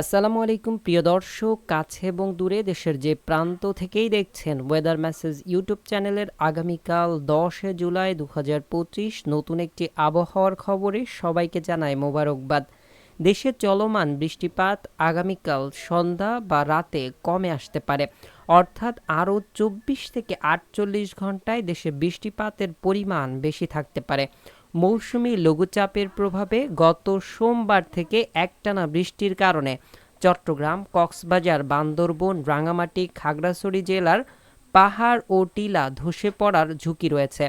আসসালামু আলাইকুম, প্রিয় দর্শক, কাছে এবং দূরে দেশের যে প্রান্ত থেকেই দেখছেন ওয়েদার মেসেজ ইউটিউব চ্যানেলের আগামীকাল দশে জুলাই দু হাজার পঁচিশ নতুন একটি আবহাওয়ার খবরে সবাইকে জানায় মোবারকবাদ। দেশে চলমান বৃষ্টিপাত আগামীকাল সন্ধ্যা বা রাতে কমে আসতে পারে। অর্থাৎ আরও চব্বিশ থেকে আটচল্লিশ ঘন্টায় দেশে বৃষ্টিপাতের পরিমাণ বেশি থাকতে পারে। মৌসুমি লঘুচাপের প্রভাবে গত সোমবার থেকে একটানা বৃষ্টির কারণে চট্টগ্রাম, কক্সবাজার, বান্দরবন রাঙামাটি খাগড়াছড়ি জেলার পাহাড় ও টিলা ধসে পড়ার ঝুঁকি রয়েছে।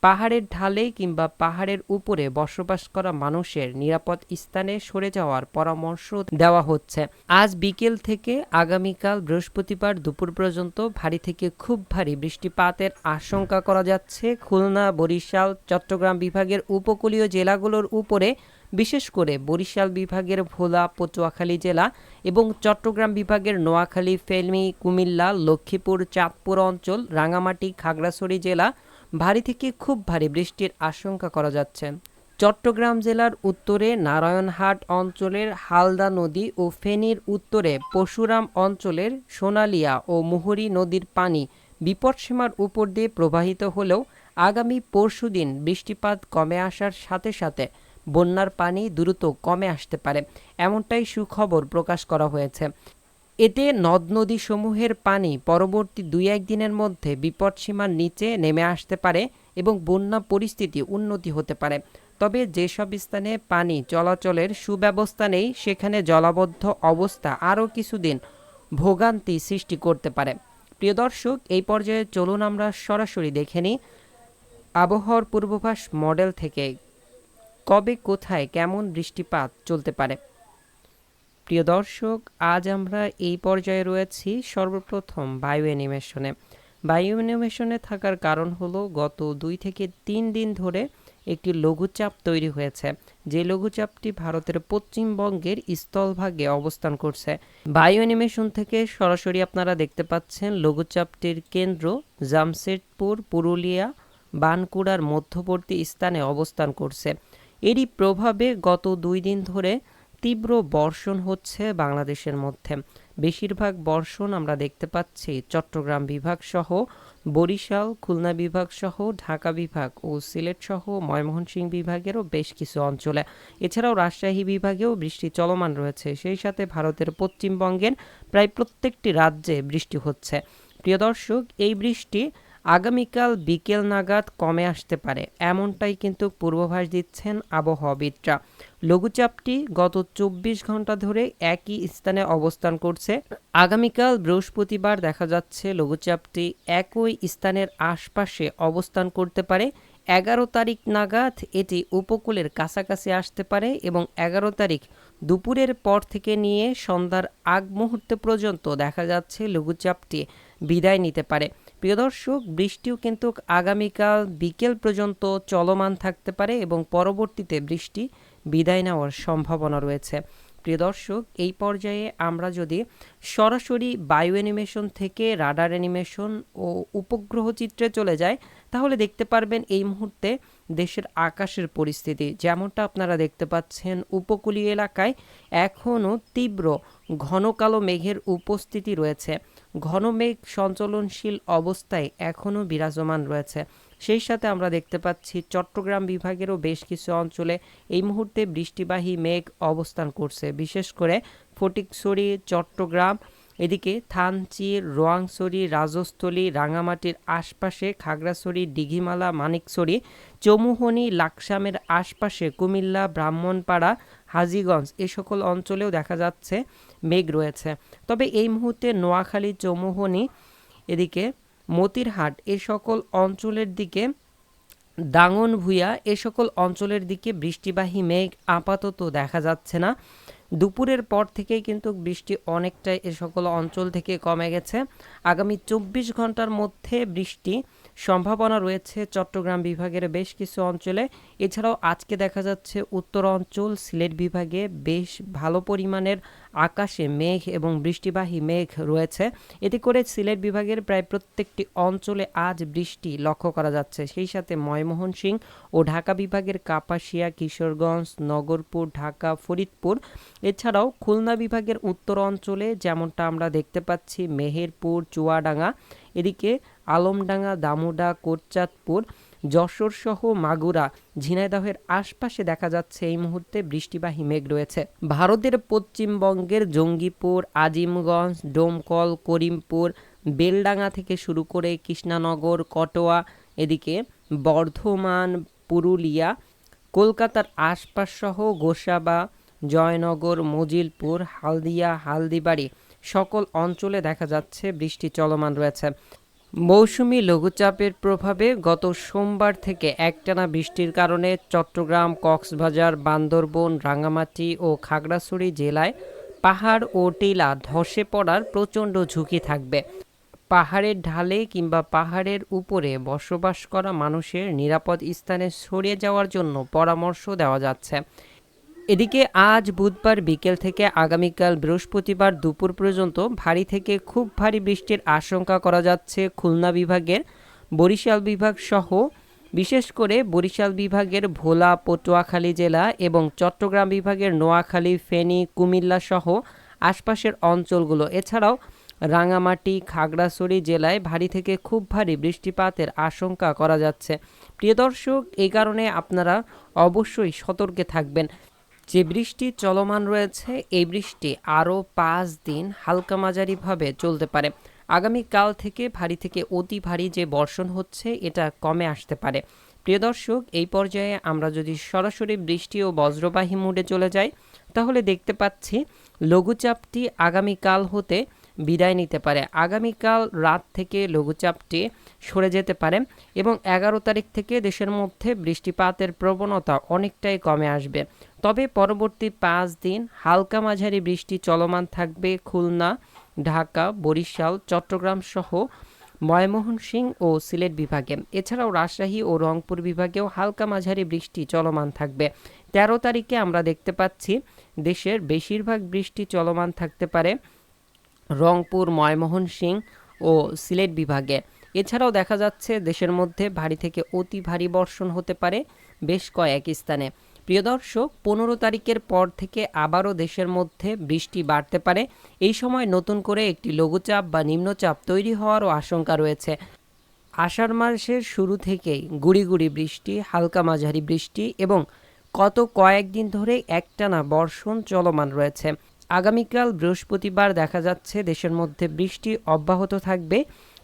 পাহাড়ের ঢালে কিংবা পাহাড়ের উপরে বসবাস করা মানুষের নিরাপদ স্থানে সরে যাওয়ার পরামর্শ দেওয়া হচ্ছে। আজ বিকেল থেকে আগামীকাল বৃহস্পতিবার দুপুর পর্যন্ত ভারী থেকে খুব ভারী বৃষ্টিপাতের আশঙ্কা করা যাচ্ছে। খুলনা, বরিশাল, চট্টগ্রাম বিভাগের উপকূলীয় জেলাগুলোর উপরে, বিশেষ করে বরিশাল বিভাগের ভোলা, পটুয়াখালী জেলা এবং চট্টগ্রাম বিভাগের নোয়াখালী ফেলমি কুমিল্লা, লক্ষ্মীপুর, চাঁদপুর অঞ্চল রাঙামাটি খাগড়াছড়ি জেলা ভারী থেকে খুব ভারী বৃষ্টির আশঙ্কা করা যাচ্ছে। চট্টগ্রাম জেলার উত্তরে নারায়ণহাট অঞ্চলের হালদা নদী ও ফেনীর উত্তরে পশুরাম অঞ্চলের সোনালিয়া ও মুহুরী নদীর পানি বিপদসীমার উপর দিয়ে প্রবাহিত হলেও আগামী পরশুদিন বৃষ্টিপাত কমে আসার সাথে সাথে বন্যার পানি দ্রুত কমে আসতে পারে, এমনটাই সুখবর প্রকাশ করা হয়েছে। এতে নদ নদীসমূহের পানি পরবর্তী দুই একদিনের মধ্যে বিপদসীমার নিচে নেমে আসতে পারে এবং বন্যা পরিস্থিতি উন্নতি হতে পারে। তবে যেসব স্থানে পানি চলাচলের সুব্যবস্থা নেই, সেখানে জলাবদ্ধ অবস্থা আরও কিছুদিন ভোগান্তি সৃষ্টি করতে পারে। প্রিয় দর্শক, এই পর্যায়ে চলুন আমরা সরাসরি দেখে নিই আবহাওয়ার পূর্বাভাস মডেল থেকে। কবে, কোথায়, কেমন বৃষ্টিপাত চলতে পারে? প্রিয় দর্শক, আজ আমরা এই পর্যায়ে রয়েছি সর্বপ্রথম বায়ু অ্যানিমেশনে। বায়ু অ্যানিমেশনে থাকার কারণ হলো গত দুই থেকে তিন দিন ধরে একটি লঘুচাপ তৈরি হয়েছে, যে লঘুচাপটি ভারতের পশ্চিমবঙ্গের স্থলভাগে অবস্থান করছে। বায়ু অ্যানিমেশন থেকে সরাসরি আপনারা দেখতে পাচ্ছেন লঘুচাপটির কেন্দ্র জামশেদপুর, পুরুলিয়া, বানকুড়ার মধ্যবর্তী স্থানে অবস্থান করছে। এরই প্রভাবে গত দুই দিন ধরে তীব্র বর্ষণ হচ্ছে বাংলাদেশের মধ্যে। বেশিরভাগ বর্ষণ আমরা দেখতে পাচ্ছি চট্টগ্রাম বিভাগ সহ, বরিশাল, খুলনা বিভাগ সহ, ঢাকা বিভাগ ও সিলেট সহ, ময়মনসিংহ বিভাগেরও বেশ কিছু অঞ্চলে। এছাড়াও রাজশাহী বিভাগেও বৃষ্টি চলমান রয়েছে। সেই সাথে ভারতের পশ্চিমবঙ্গের প্রায় প্রত্যেকটি রাজ্যে বৃষ্টি হচ্ছে। প্রিয় দর্শক, এই বৃষ্টি আগামীকাল বিকেল নাগাদ কমে আসতে পারে। এমনটাই কিন্তু পূর্বাভাস দিচ্ছেন আবহাওয়াবিদরা। লঘুচাপটি গত চব্বিশ ঘণ্টা ধরে একই স্থানে অবস্থান করছে। আগামীকাল বৃহস্পতিবার দেখা যাচ্ছে লঘুচাপটি একই স্থানের আশপাশে অবস্থান করতে পারে। এগারো তারিখ নাগাদ এটি উপকূলের কাছাকাছি আসতে পারে এবং এগারো তারিখ দুপুরের পর থেকে নিয়ে সন্ধ্যার আগ মুহূর্তে পর্যন্ত দেখা যাচ্ছে লঘুচাপটি বিদায় নিতে পারে। প্রিয় দর্শক, বৃষ্টিও কিন্তু আগামীকাল বিকেল পর্যন্ত চলমান থাকতে পারে এবং পরবর্তীতে বৃষ্টি বিদায় নেওয়ার সম্ভাবনা রয়েছে। প্রিয় দর্শক, এই পর্যায়ে আমরা যদি সরাসরি বায়ু অ্যানিমেশন থেকে রাডার অ্যানিমেশন ও উপগ্রহ চিত্রে চলে যাই, তাহলে দেখতে পারবেন এই মুহূর্তে দেশের আকাশের পরিস্থিতি। যেমনটা আপনারা দেখতে পাচ্ছেন, উপকূলীয় এলাকায় এখনও তীব্র ঘন কালো মেঘের উপস্থিতি রয়েছে। ঘন মেঘ সঞ্চলনশীল অবস্থায় এখনও বিরাজমান রয়েছে। সেই সাথে আমরা দেখতে পাচ্ছি চট্টগ্রাম বিভাগেরও বেশ কিছু অঞ্চলে এই মুহূর্তে বৃষ্টিবাহী মেঘ অবস্থান করছে। বিশেষ করে ফটিকছড়ি, চট্টগ্রাম, এদিকে থানচির রোয়াংছড়ি, রাজস্থলী রাঙামাটির আশপাশে খাগড়াছড়ি দিঘিমালা মানিকছড়ি, চৌমুহনি, লাকসামের আশপাশে কুমিল্লা, ব্রাহ্মণপাড়া হাজিগঞ্জ, এ সকল অঞ্চলেও দেখা যাচ্ছে মেঘ রয়েছে। তবে এই মুহূর্তে নোয়াখালী চমোহনি এদিকে মতিরহাট, এ সকল অঞ্চলের দিকে দাঙ্গন ভুইয়া এ সকল অঞ্চলের দিকে বৃষ্টিবাহী মেঘ আপাতত দেখা যাচ্ছে না। দুপুরের পর থেকেই কিন্তু বৃষ্টি অনেকটাই এ সকল অঞ্চল থেকে কমে গেছে। আগামী চব্বিশ ঘণ্টার মধ্যে বৃষ্টি সম্ভাবনা রয়েছে চট্টগ্রাম বিভাগের বেশ কিছু অঞ্চলে। এছাড়াও আজকে দেখা যাচ্ছে উত্তর অঞ্চল সিলেট বিভাগে বেশ ভালো পরিমাণের আকাশে মেঘ এবং বৃষ্টিবাহী মেঘ রয়েছে। এতে করে সিলেট বিভাগের প্রায় প্রত্যেকটি অঞ্চলে আজ বৃষ্টি লক্ষ্য করা যাচ্ছে। সেই সাথে ময়মোহন সিং ও ঢাকা বিভাগের কাপাসিয়া, কিশোরগঞ্জ, নগরপুর, ঢাকা, ফরিদপুর এছাড়াও খুলনা বিভাগের উত্তর অঞ্চলে যেমনটা আমরা দেখতে পাচ্ছি, মেহেরপুর, চুয়াডাঙ্গা, এদিকে আলমডাঙ্গা দামোডা কোটচাঁদপুর, যশোর সহ মাগুরা, ঝিনাইদহের আশপাশে দেখা যাচ্ছে এই মুহূর্তে বৃষ্টিবাহী মেঘ রয়েছে। ভারতের পশ্চিমবঙ্গের জঙ্গিপুর, আজিমগঞ্জ, ডোমকল, করিমপুর, বেলডাঙ্গা থেকে শুরু করে কৃষ্ণানগর, কটোয়া, এদিকে বর্ধমান, পুরুলিয়া, কলকাতার আশপাশ সহ গোসাবা জয়নগর, মজিলপুর, হালদিয়া, হালদিবাড়ি সকল অঞ্চলে দেখা যাচ্ছে বৃষ্টি চলমান রয়েছে। মৌসুমি লঘুচাপের প্রভাবে গত সোমবার থেকে একটানা বৃষ্টির কারণে চট্টগ্রাম, কক্সবাজার, বান্দরবন, রাঙ্গামাটি ও খাগড়াছড়ি জেলায় পাহাড় ও টিলা ধসে পড়ার প্রচণ্ড ঝুঁকি থাকবে। পাহাড়ের ঢালে কিংবা পাহাড়ের উপরে বসবাস করা মানুষের নিরাপদ স্থানে সরিয়ে যাওয়ার জন্য পরামর্শ দেওয়া যাচ্ছে। এদিকে আজ বুধবার বিকেল থেকে আগামীকাল বৃহস্পতিবার দুপুর পর্যন্ত ভারী থেকে খুব ভারী বৃষ্টির আশঙ্কা করা যাচ্ছে খুলনা বিভাগের, বরিশাল বিভাগ সহ, বিশেষ করে বরিশাল বিভাগের ভোলা, পটুয়াখালী জেলা এবং চট্টগ্রাম বিভাগের নোয়াখালী, ফেনী, কুমিল্লা সহ আশপাশের অঞ্চলগুলো। এছাড়াও রাঙামাটি, খাগড়াছড়ি জেলায় ভারী থেকে খুব ভারী বৃষ্টিপাতের আশঙ্কা করা যাচ্ছে। প্রিয় দর্শক এই কারণে আপনারা অবশ্যই সতর্কে থাকবেন। যে বৃষ্টি চলমান রয়েছে, এই বৃষ্টি আরও পাঁচ দিন হালকা মাঝারিভাবে চলতে পারে। আগামীকাল থেকে ভারী থেকে অতি ভারী যে বর্ষণ হচ্ছে, এটা কমে আসতে পারে। প্রিয় দর্শক, এই পর্যায়ে আমরা যদি সরাসরি বৃষ্টি ও বজ্রবাহী মুডে চলে যাই, তাহলে দেখতে পাচ্ছি লঘুচাপটি আগামীকাল হতে বিদায় নিতে পারে। আগামীকাল রাত থেকে লঘুচাপটি সরে যেতে পারে এবং এগারো তারিখ থেকে দেশের মধ্যে বৃষ্টিপাতের প্রবণতা অনেকটাই কমে আসবে। তবে পরবর্তী পাঁচ দিন হালকা মাঝারি বৃষ্টি চলমান থাকবে খুলনা, ঢাকা, বরিশাল, চট্টগ্রাম সহ ময়মোহনসিং ও সিলেট বিভাগে। এছাড়াও রাজশাহী ও রংপুর বিভাগেও হালকা মাঝারি বৃষ্টি চলমান থাকবে। তেরো তারিখে আমরা দেখতে পাচ্ছি দেশের বেশিরভাগ বৃষ্টি চলমান থাকতে পারে রংপুর ময়মোহনসিং ও সিলেট বিভাগে। এছাড়াও দেখা যাচ্ছে দেশের মধ্যে ভারী থেকে অতি ভারী বর্ষণ হতে পারে বেশ কয়েক স্থানে। প্রিয় দর্শক, পনেরো তারিখের পর থেকে আবারও দেশের মধ্যে বৃষ্টি বাড়তে পারে। এই সময় নতুন করে একটি লঘুচাপ বা নিম্নচাপ তৈরি হওয়ারও আশঙ্কা রয়েছে। আষাঢ় মাসের শুরু থেকেই গুড়ি গুড়ি বৃষ্টি, হালকা মাঝারি বৃষ্টি এবং কত কয়েকদিন ধরে একটানা বর্ষণ চলমান রয়েছে। আগামীকাল বৃহস্পতিবার দেখা যাচ্ছে দেশের মধ্যে বৃষ্টি অব্যাহত থাকবে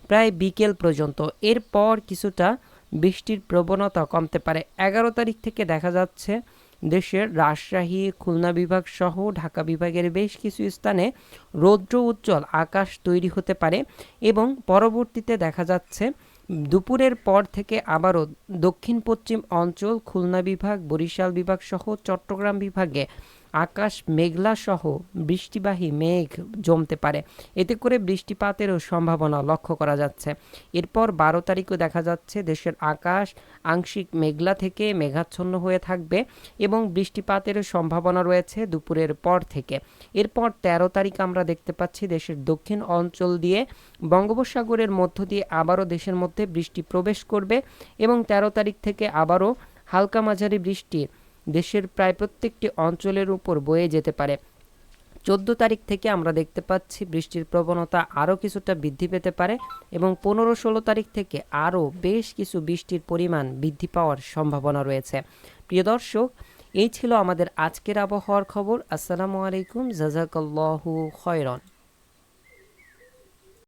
প্রায় বিকেল পর্যন্ত। এরপর কিছুটা বৃষ্টির প্রবণতা কমতে পারে। এগারো তারিখ থেকে দেখা যাচ্ছে দেশের রাজশাহী, খুলনা বিভাগ সহ ঢাকা বিভাগের বেশ কিছু স্থানে রৌদ্র উজ্জ্বল, আকাশ তৈরি হতে পারে এবং পরবর্তীতে দেখা যাচ্ছে দুপুরের পর থেকে আবারও দক্ষিণ পশ্চিম অঞ্চল, খুলনা বিভাগ, বরিশাল বিভাগ সহ চট্টগ্রাম বিভাগে আকাশ মেঘলা সহ বৃষ্টিবাহী মেঘ জমতে পারে। এতে করে বৃষ্টিপাতেরও সম্ভাবনা লক্ষ্য করা যাচ্ছে। এরপর বারো তারিখও দেখা যাচ্ছে দেশের আকাশ আংশিক মেঘলা থেকে মেঘাচ্ছন্ন হয়ে থাকবে এবং বৃষ্টিপাতেরও সম্ভাবনা রয়েছে দুপুরের পর থেকে। এরপর ১৩ তারিখ আমরা দেখতে পাচ্ছি দেশের দক্ষিণ অঞ্চল দিয়ে বঙ্গোপসাগরের মধ্য দিয়ে আবারও দেশের মধ্যে বৃষ্টি প্রবেশ করবে এবং ১৩ তারিখ থেকে আবারও হালকা মাঝারি বৃষ্টি দেশের প্রায় প্রত্যেকটি অঞ্চলের উপর বয়ে যেতে পারে। চোদ্দ তারিখ থেকে আমরা দেখতে পাচ্ছি বৃষ্টির প্রবণতা আরও কিছুটা বৃদ্ধি পেতে পারে এবং পনেরো ষোলো তারিখ থেকে আরও বেশ কিছু বৃষ্টির পরিমাণ বৃদ্ধি পাওয়ার সম্ভাবনা রয়েছে। প্রিয় দর্শক, এই ছিল আমাদের আজকের আবহাওয়ার খবর। আসসালামু আলাইকুম, জাজাকাল্লাহু খয়রন।